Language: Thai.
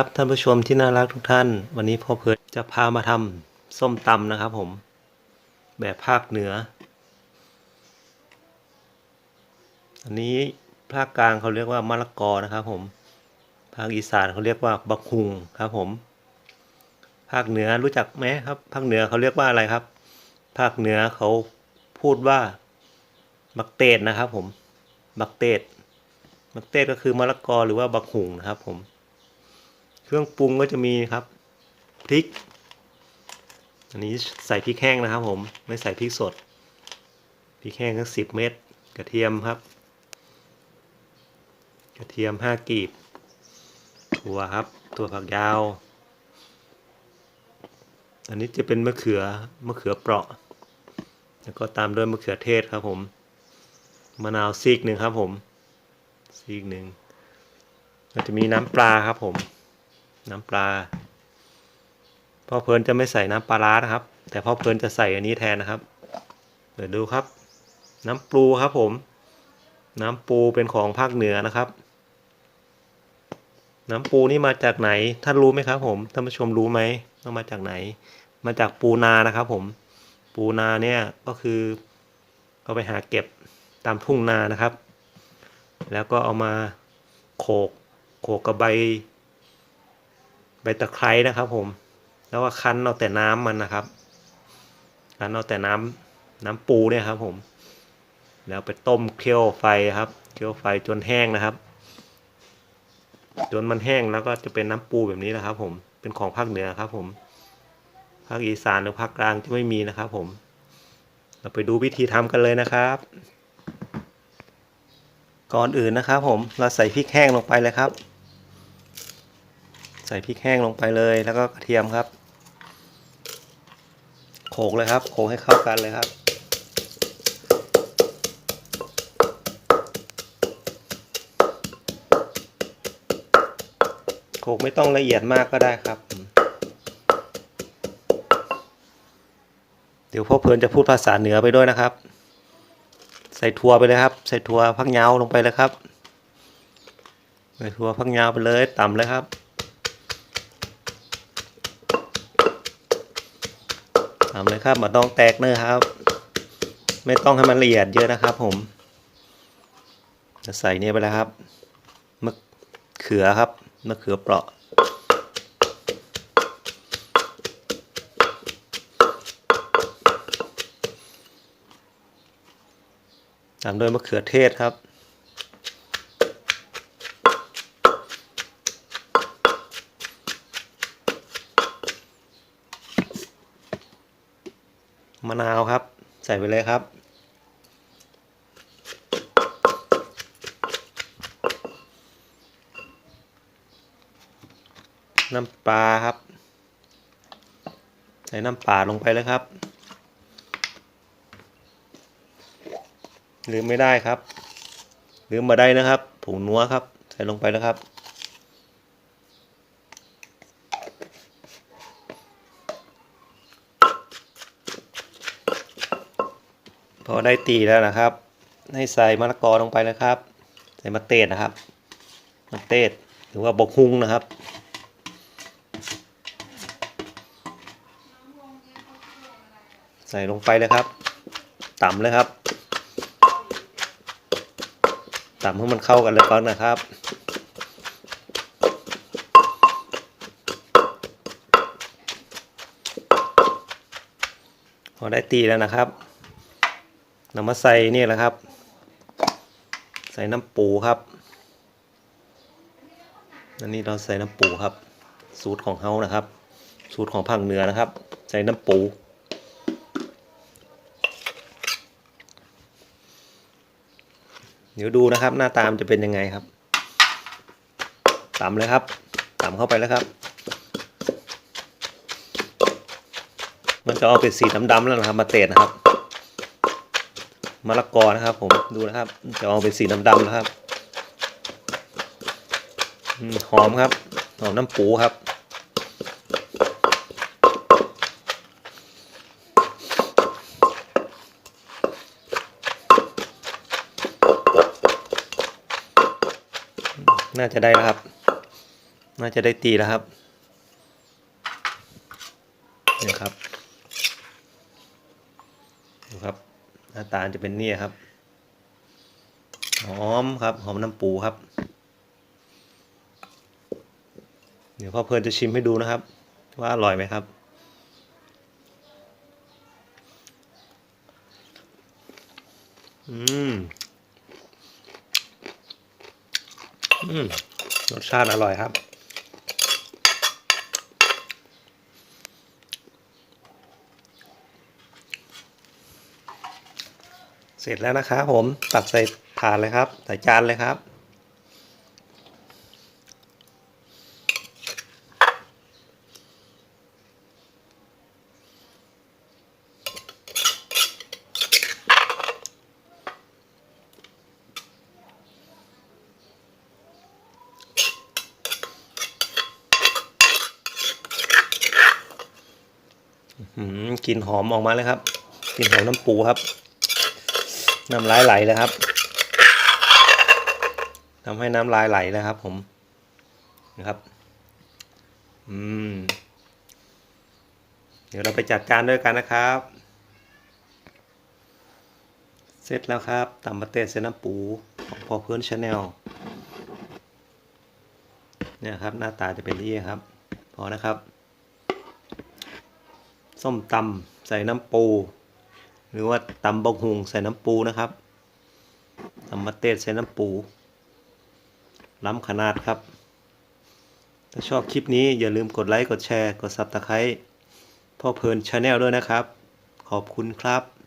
ครับท่านผู้ชมที่น่ารักทุกท่าน วันนี้พ่อเพิร์ดจะพามาทำส้มตำนะครับผม แบบภาคเหนือ อันนี้ภาคกลางเขาเรียกว่ามะละกอนะครับผม ภาคอีสานเขาเรียกว่าบักฮุงครับผม ภาคเหนือรู้จักไหมครับ ภาคเหนือเขาเรียกว่าอะไรครับ ภาคเหนือเขาพูดว่าบักเตดนะครับผม บักเตดบักเตดก็คือมะละกอหรือว่าบักฮุงนะครับผม เครื่องปรุงก็จะมีครับพริก อันนี้ใส่พริกแห้งนะครับ ผมไม่ใส่พริกสดพริกแห้งทั้งสิบเม็ดกระเทียมครับ กระเทียมห้ากีบถั่วครับถั่วฝักยาว อันนี้จะเป็นมะเขือมะเขือเปราะ แล้วก็ตามด้วยมะเขือเทศครับ ผมมะนาวซีกหนึ่งครับ ผมซีกหนึ่งก็จะมีน้ำปลาครับผม น้ำปลาพ่อเพลินจะไม่ใส่น้ำปลาร้านะครับ แต่พ่อเพลินจะใส่อันนี้แทนนะครับ เดี๋ยวดูครับ น้ำปูครับผม น้ำปูเป็นของภาคเหนือนะครับ น้ำปูนี่มาจากไหนท่านรู้ไหมครับผมท่านผู้ชมรู้ไหมว่ามาจากไหน มาจากปูนานะครับ ผม ปูนาเนี่ยก็คือเอาไปหาเก็บตามทุ่งนานะครับ แล้วก็เอามาโขกโขกกับใบใบ ตะไคร้นะครับ ผม แล้วก็คั้นเอาแต่น้ำมันนะครับคั้นเอาแต่น้ำน้ำปูเนี่ยครับ ผม แล้วไปต้มเคี่ยวไฟครับเคี่ยวไฟจนแห้งนะครับ จนมันแห้งแล้วก็จะเป็นน้ำปูแบบนี้นะครับ ผมเป็นของภาคเหนือครับ ผมภาคอีสานหรือภาคกลางจะไม่มีนะครับ ผม เราไปดูวิธีทำกันเลยนะครับ ก่อนอื่นนะครับ ผมเราใส่พริกแห้งลงไปเลยครับ ใส่พริกแห้งลงไปเลย แล้วก็กระเทียมครับ โขลกเลยครับ โขลกให้เข้ากันเลยครับ โขลกไม่ต้องละเอียดมากก็ได้ครับ เดี๋ยวพ่อเพลินจะพูดภาษาเหนือไปด้วยนะครับ ใส่ถั่วไปเลยครับ ใส่ถั่วพักยาลงไปเลยครับใส่ถั่วพักยาไปเลยต่ำเลยครับ ทำเลยครับมาต้องแตกเนื้อครับ ไม่ต้องให้มันละเอียดเยอะนะครับ ผมจะใส่เนี่ยไปแล้วครับมะเขือครับมะเขือเปราะตามด้วยมะเขือเทศครับ มะนาวครับ ใส่ไปเลยครับ น้ำปลาครับ ใส่น้ำปลาลงไปเลยครับลืมไม่ได้ครับลืมมาได้นะครับผงนัวครับ ใส่ลงไปแล้วครับ พอได้ตีแล้วนะครับ ให้ใส่มะละกอลงไปเลยครับ ใส่มะเตดนะครับมะเตดหรือว่าบกฮุงนะครับใส่ลงไปเลยครับต่ำเลยครับต่ำให้มันเข้ากันเลยก่อนนะครับ พอได้ตีแล้วนะครับ นำมาใส่นี่แหละครับ ใส่น้ำปูครับอันนี้เราใส่น้ำปูครับ สูตรของเฮานะครับ สูตรของภาคเหนือนะครับ ใส่น้ำปูเดี๋ยวดูนะครับ หน้าตามจะเป็นยังไงครับตำเลยครับตำเข้าไปแล้วครับ มันจะออกเป็นสีดำๆแล้วนะครับ มาเตะนะครับ มะละกอนะครับ ผมดูนะครับ จะออกเป็นสีดำๆแล้วครับหอมครับหอมน้ำปูครับ น่าจะได้แล้วครับ น่าจะได้ตีแล้วครับนี่ครับดูครับ ห น้าตาจะเป็นเนี่ยครับ หอมครับ หอมน้ำปูครับ เดี๋ยวพ่อเพลินจะชิมให้ดูนะครับ ว่าอร่อยไหมครับ อืม อืม รสชาติอร่อยครับ ร็จแล้วนะครับผมตักใส่ถาดเลยครับใส่จานเลยครับอืมกลิ่นหอมออกมาเลยครับกลิ่นหอมน้ำปูครับ น้ำลายไหลเลยครับทำให้น้ำลายไหลเลยครับ ผมนะครับ อืม เดี๋ยวเราไปจัดจานด้วยกันนะครับ เสร็จแล้วครับตำมะเตดเส้นน้ำปูของพอเพื่อนชาแนลเนี่ยครับ หน้าตาจะเป็นอย่างนี้ครับ พอนะครับ ส้มตำใส่น้ำปู หรือว่าตำบกหุงใส่น้ำปูนะครับตำมะเตสใส่น้ำปู ล้ำขนาดครับ ถ้าชอบคลิปนี้อย่าลืมกดไลค์ กดแชร์ กดซับสไครต์พ่อเพลินชาแนลด้วยนะครับ ขอบคุณครับ